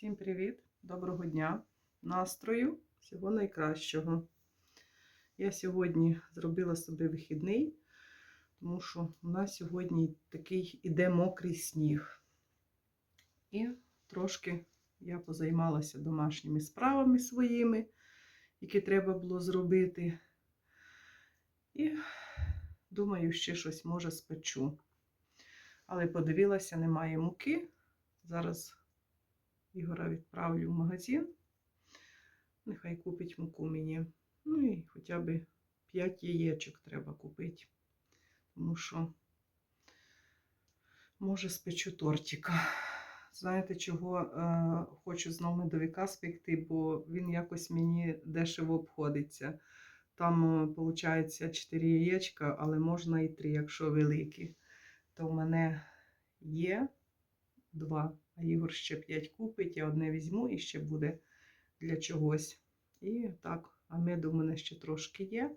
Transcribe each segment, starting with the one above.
Всім привіт, доброго дня, настрою, всього найкращого. Я сьогодні зробила собі вихідний, тому що у нас сьогодні такий іде мокрий сніг. І трошки я позаймалася домашніми справами своїми, які треба було зробити. І думаю, ще щось може спечу. Але подивилася, немає муки. Зараз Ігора відправлю в магазин. Нехай купить муку мені. Ну і хоча б 5 яєчок треба купити. Тому що, може, спечу тортика. Знаєте, чого е, хочу знову медовика спекти, бо він якось мені дешево обходиться. Там, виходить, 4 яєчка, але можна і 3, якщо великі. То в мене є 2 а Ігор ще 5 купить, я одне візьму і ще буде для чогось. І так, а меду в мене ще трошки є,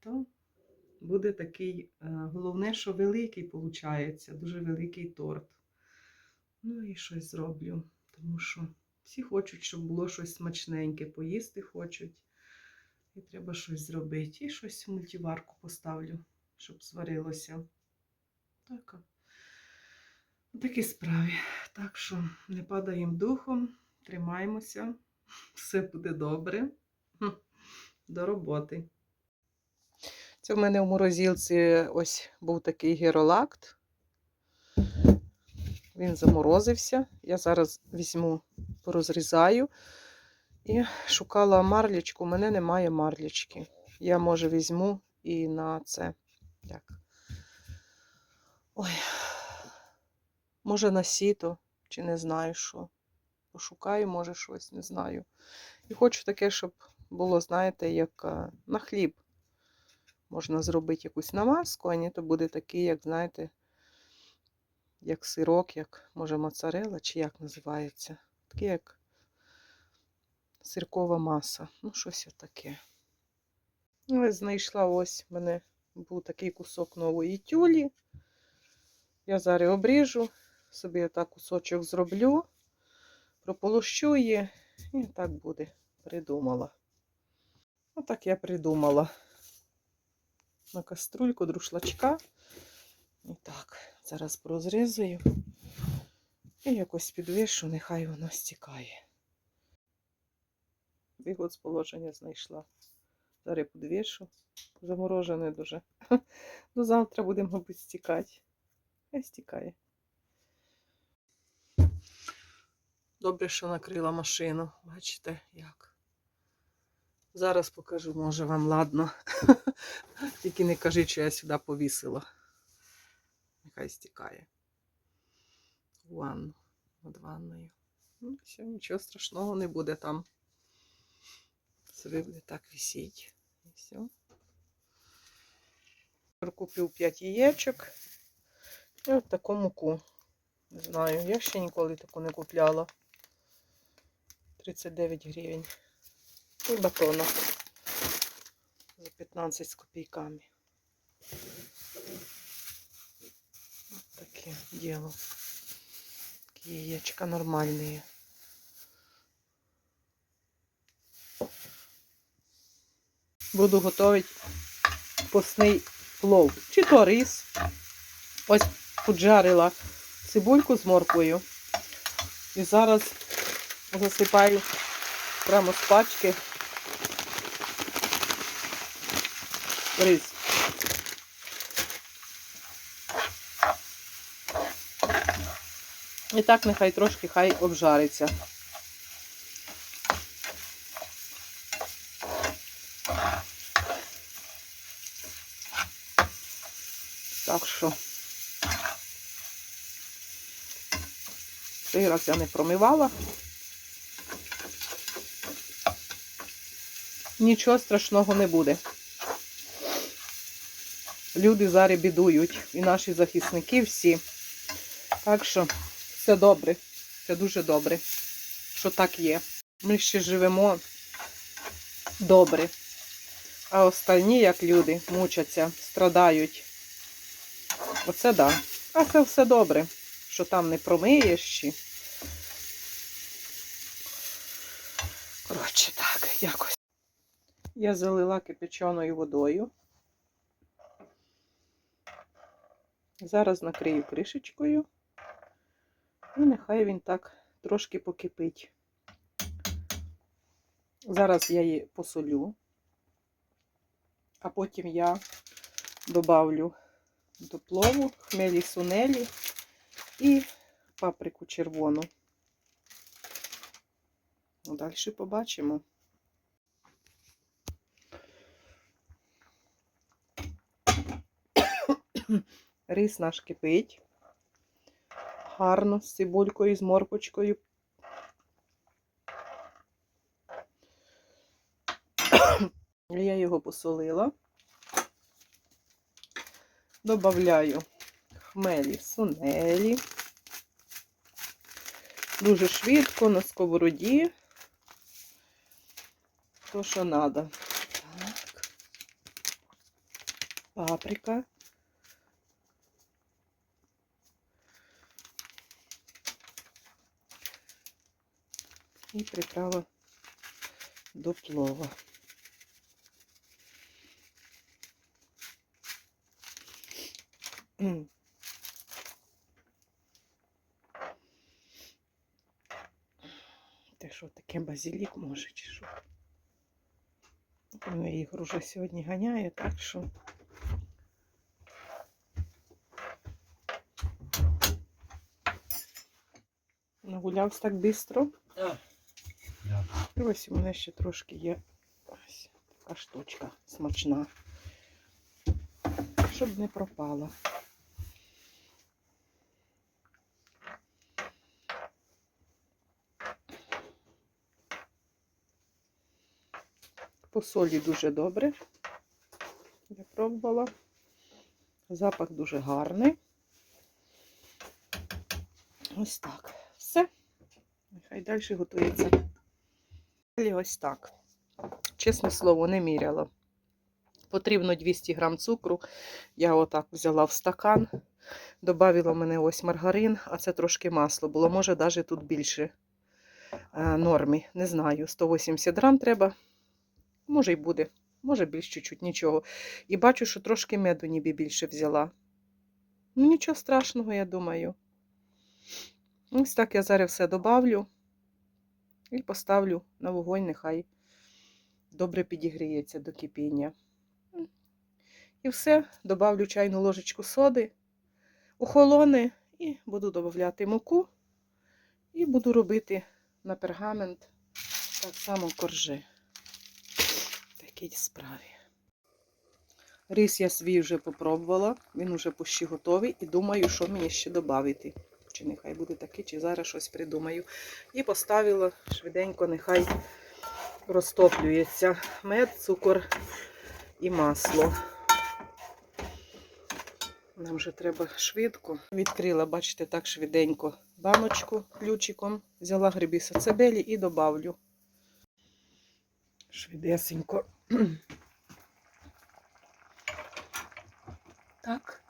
то буде такий, е, головне, що великий виходить, дуже великий торт. Ну і щось зроблю, тому що всі хочуть, щоб було щось смачненьке, поїсти хочуть. І треба щось зробити. І щось в мультиварку поставлю, щоб зварилося. Так. Такі справи. Так що не падаємо духом, тримаємося, все буде добре. До роботи. Це в мене в морозилці ось був такий геролакт. Він заморозився. Я зараз візьму, порозрізаю і шукала марлічку. У мене немає марлічки. Я, може, візьму і на це. Як? Ой, Може, на сіто, чи не знаю що. Пошукаю, може, щось, не знаю. І хочу таке, щоб було, знаєте, як е, на хліб. Можна зробити якусь намазку, а ні, то буде такий, як, знаєте, як сирок, як, може, моцарела, чи як називається. Такий, як сиркова маса. Ну, щось таке. Ну, ось знайшла ось в мене був такий кусок нової тюлі. Я зараз обріжу собі так кусочок зроблю, прополощу її, і так буде. Придумала. Отак я придумала. На каструльку друшлачка. І так, зараз прозрізую. І якось підвишу, нехай воно стікає. Вигод з положення знайшла. Зараз підвішу. Заморожене дуже. До завтра будемо, мабуть, стікати. Хай стікає. Добре, що накрила машину. Бачите, як. Зараз покажу, може вам ладно. Тільки не кажіть, що я сюди повісила. Нехай стікає. Ванну. Над ванною. Ну, все, нічого страшного не буде там. Собі буде так висіть. І все. Купив 5 яєчок. І от таку муку. Не знаю, я ще ніколи таку не купляла. 39 гривень. І батонок за 15 з копійками. Ось таке діло. Такі яєчка нормальні. Буду готувати постний плов. Чи то рис. Ось поджарила цибульку з морквою. І зараз засипаю прямо з пачки рис. І так нехай трошки хай обжариться. Так що цей раз я не промивала. Нічого страшного не буде. Люди зараз бідують, і наші захисники всі. Так що все добре, все дуже добре, що так є. Ми ще живемо добре. А остальні, як люди, мучаться, страдають. Оце да. А це все добре, що там не промиєш чи Коротше, так, якось. Я залила кипяченою водою. Зараз накрию кришечкою. І нехай він так трошки покипить. Зараз я її посолю, а потім я добавлю до плову хмелі сунелі і паприку червону. Ну, Далі побачимо. Рис наш кипить. Гарно з цибулькою, з морпочкою. Я його посолила. Добавляю хмелі сунелі. Дуже швидко на сковороді. То, що треба. Так. Паприка. І приправа до плова. Те що таке базилік може чи що? Ну, Ігор уже сьогодні ганяє, так що. Нагулявся так швидко. І ось у мене ще трошки є ось така штучка смачна. Щоб не пропала. По солі дуже добре. Я пробувала. Запах дуже гарний. Ось так. Все. Нехай далі готується. Далі ось так. Чесне слово, не міряла. Потрібно 200 грам цукру. Я отак взяла в стакан. Добавила мене ось маргарин, а це трошки масло було. Може, навіть тут більше е, норми. Не знаю. 180 грам треба. Може й буде. Може більш чуть-чуть, нічого. І бачу, що трошки меду ніби більше взяла. Ну, нічого страшного, я думаю. Ось так я зараз все добавлю і поставлю на вогонь, нехай добре підігріється до кипіння. І все, добавлю чайну ложечку соди, охолоне і буду додавати муку. І буду робити на пергамент так само коржи. Такій справі. Рис я свій вже попробувала, він вже почти готовий і думаю, що мені ще додати. Чи нехай буде такий, чи зараз щось придумаю. І поставила швиденько, нехай розтоплюється мед, цукор і масло. Нам вже треба швидко. Відкрила, бачите, так швиденько баночку ключиком. Взяла грибі сацебелі і добавлю. Швидесенько. Так.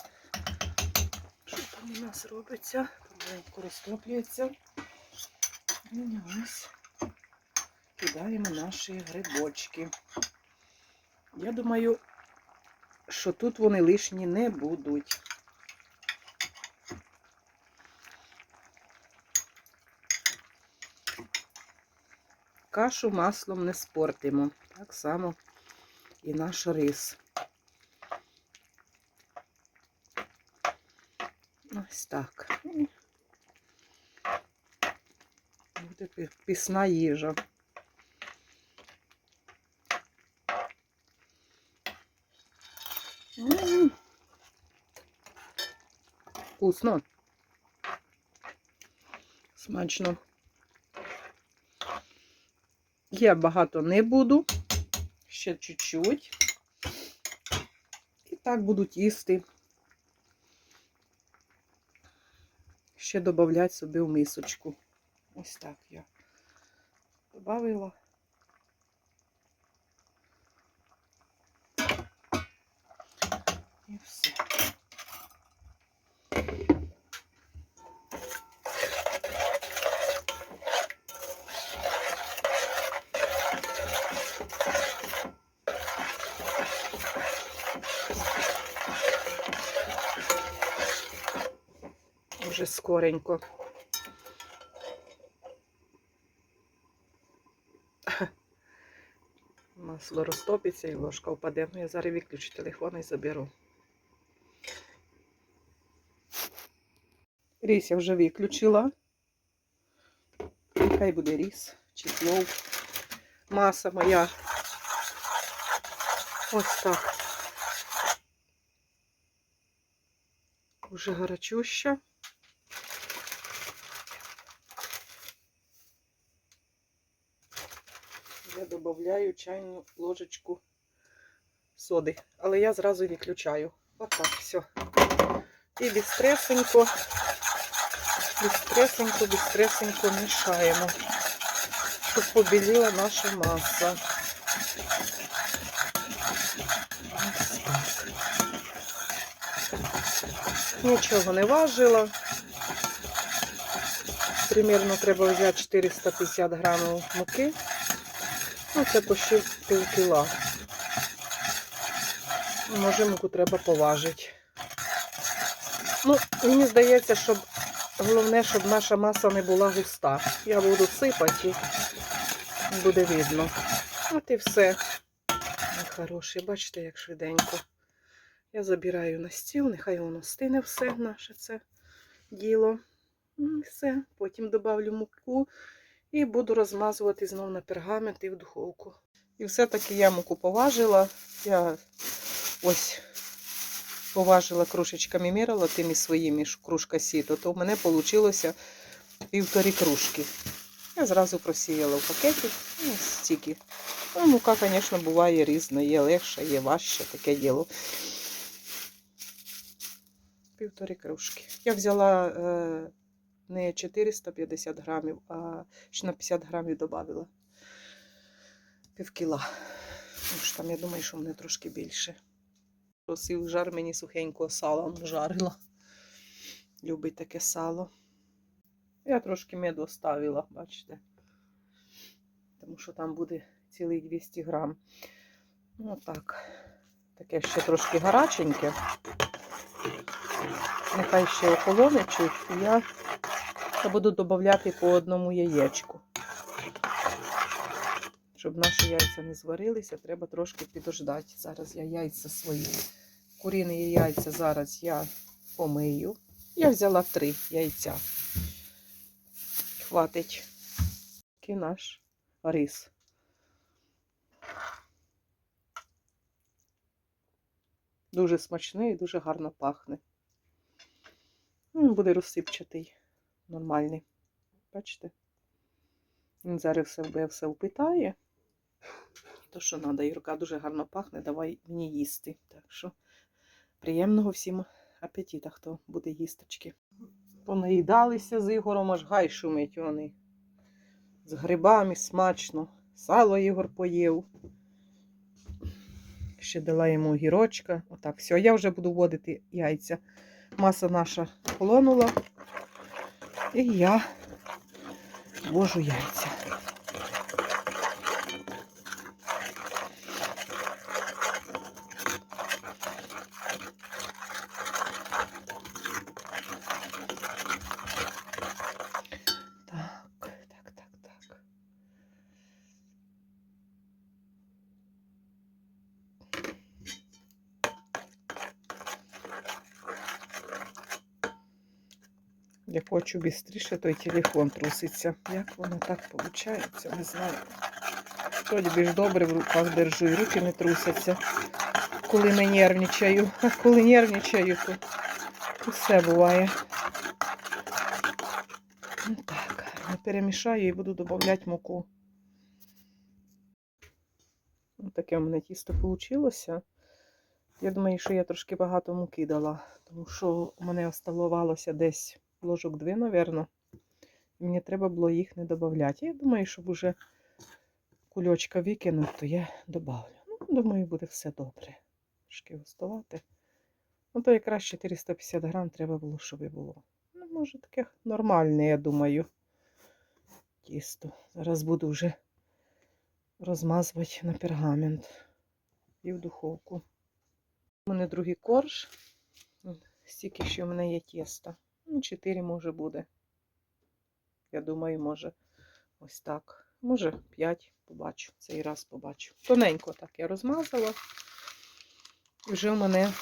Що там у нас робиться? Помаленьку розтоплюється. І ось кидаємо наші грибочки. Я думаю, що тут вони лишні не будуть. Кашу маслом не спортимо. Так само і наш рис. Ось так. Буде пісна їжа. Вкусно. Смачно. Я багато не буду. Ще чуть-чуть. І так будуть їсти. Ще додати собі в мисочку. Ось так я добавила. І все. Вже скоренько. Масло розтопиться і ложка впаде. Ну, я зараз виключу телефон і заберу. Ріс я вже виключила. Хай буде ріс чи плов. Маса моя. Ось так. Уже гарячуща. Я додаю чайну ложечку соди. Але я зразу відключаю. Отак, все. І бістресенько, бістресенько, бістресенько мішаємо, щоб побіліла наша маса. Нічого не важила. Примірно треба взяти 450 грамів муки. Ну, це почти пів кіла. Може, муку треба поважити. Ну, мені здається, щоб головне, щоб наша маса не була густа. Я буду сипати буде видно. От і все. Ой, Хороший, бачите, як швиденько. Я забираю на стіл, нехай воно стине все наше це діло. Ну, і все. Потім додавлю муку і буду розмазувати знову на пергамент і в духовку. І все-таки я муку поважила. Я ось поважила кружечками мірила тими своїми кружка сіто, то в мене вийшло півтори кружки. Я зразу просіяла в пакеті і стільки. Ну, мука, звісно, буває різна, є легша, є важча, таке діло. Півтори кружки. Я взяла е, не 450 грамів, а ще на 50 грамів додавила. Пів кіла. Тому що там, я думаю, що мене трошки більше. Просив жар мені сухенького сала жарила. Любить таке сало. Я трошки меду оставила, бачите. Тому що там буде цілий 200 грам. Ну так. Таке ще трошки гаряченьке. Нехай ще охолоне і я буду додати по одному яєчку. Щоб наші яйця не зварилися, треба трошки підождати. Зараз я яйця свої. Куріні яйця зараз я помию. Я взяла три яйця. Хватить. Такий наш рис. Дуже смачний і дуже гарно пахне. Він буде розсипчатий, нормальний. Бачите? Він зараз все все впитає. То, що треба, Юрка дуже гарно пахне, давай мені їсти. Так що приємного всім апетита, хто буде їсточки. Понаїдалися з Ігором, аж гай шумить вони. З грибами смачно. Сало Ігор поїв. Ще дала йому гірочка. Отак, все, я вже буду вводити яйця. Маса наша холонула. І я вожу яйця. Я хочу швидше, той телефон труситься. Як воно так виходить, не знаю. Тоді більш добре в руках держу і руки не трусяться, коли не нервничаю. А коли нервничаю, то все буває. Ну так, перемішаю і буду додавати муку. Ось таке у мене тісто вийшло. Я думаю, що я трошки багато муки дала, тому що у мене оставалося десь ложок дві, мабуть. Мені треба було їх не додавати. Я думаю, щоб уже кульочка викинути, то я додавлю. Ну, думаю, буде все добре. Трошки оставати. Ну, то якраз 450 грам треба було, щоб і було. Ну, може, таке нормальне, я думаю. Тісто. Зараз буду вже розмазувати на пергамент і в духовку. У мене другий корж. Стільки ще в мене є тіста. Ну, 4 може буде. Я думаю, може ось так. Може 5 побачу. Цей раз побачу. Тоненько так я розмазала. І вже в мене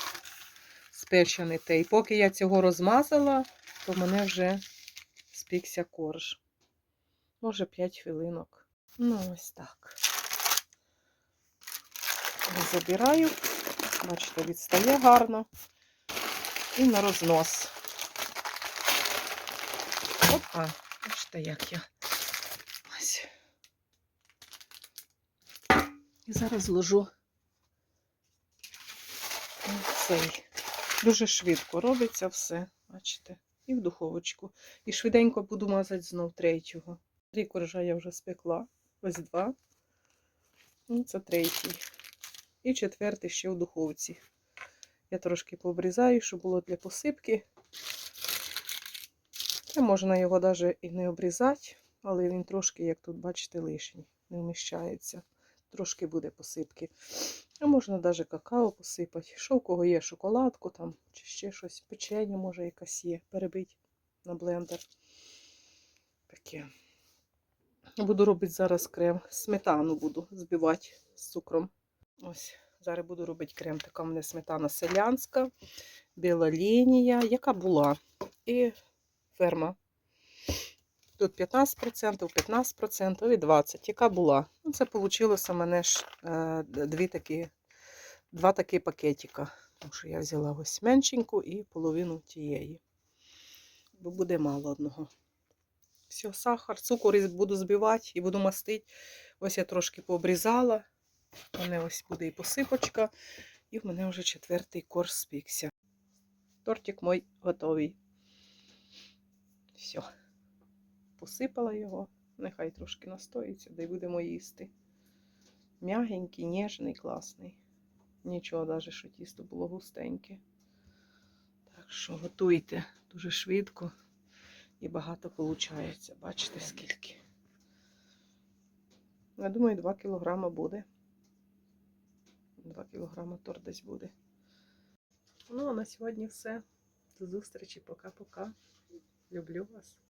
спечений те. І поки я цього розмазала, то в мене вже спікся корж. Може 5 хвилинок. Ну, ось так. Забираю. Бачите, відстає гарно. І на рознос. Опа, бачите, як я. Ось. І зараз зложу цей. Дуже швидко робиться все, бачите, і в духовочку. І швиденько буду мазати знов третього. Три коржа я вже спекла. Ось два. Ну, це третій. І четвертий ще в духовці. Я трошки пообрізаю, щоб було для посипки. Можна його навіть і не обрізати, але він трошки, як тут, бачите, лишній, не вміщається. Трошки буде посипки. А можна навіть какао посипати. Що в кого є шоколадку там, чи ще щось, печення, може, якась є. Перебить на блендер. Таке. Буду робити зараз крем. Сметану буду збивати з цукром. Ось, зараз буду робити крем. Така в мене сметана селянська, біла лінія, яка була. І ферма. Тут 15%, 15% і 20%, яка була. Ну, це вийшло у мене ж е, дві такі, два такі пакетика. Тому що я взяла ось меншеньку і половину тієї. Бо буде мало одного. Все, сахар, цукор буду збивати і буду мастити. Ось я трошки пообрізала. У мене ось буде і посипочка. І в мене вже четвертий корж спікся. Тортик мой готовий. Все. Посипала його. Нехай трошки настоїться, де будемо їсти. М'ягенький, ніжний, класний. Нічого, навіть, що тісто було густеньке. Так що готуйте дуже швидко і багато виходить. Бачите, скільки. Я думаю, 2 кілограма буде. 2 кілограма торт десь буде. Ну, а на сьогодні все. До зустрічі. Пока-пока. Люблю вас.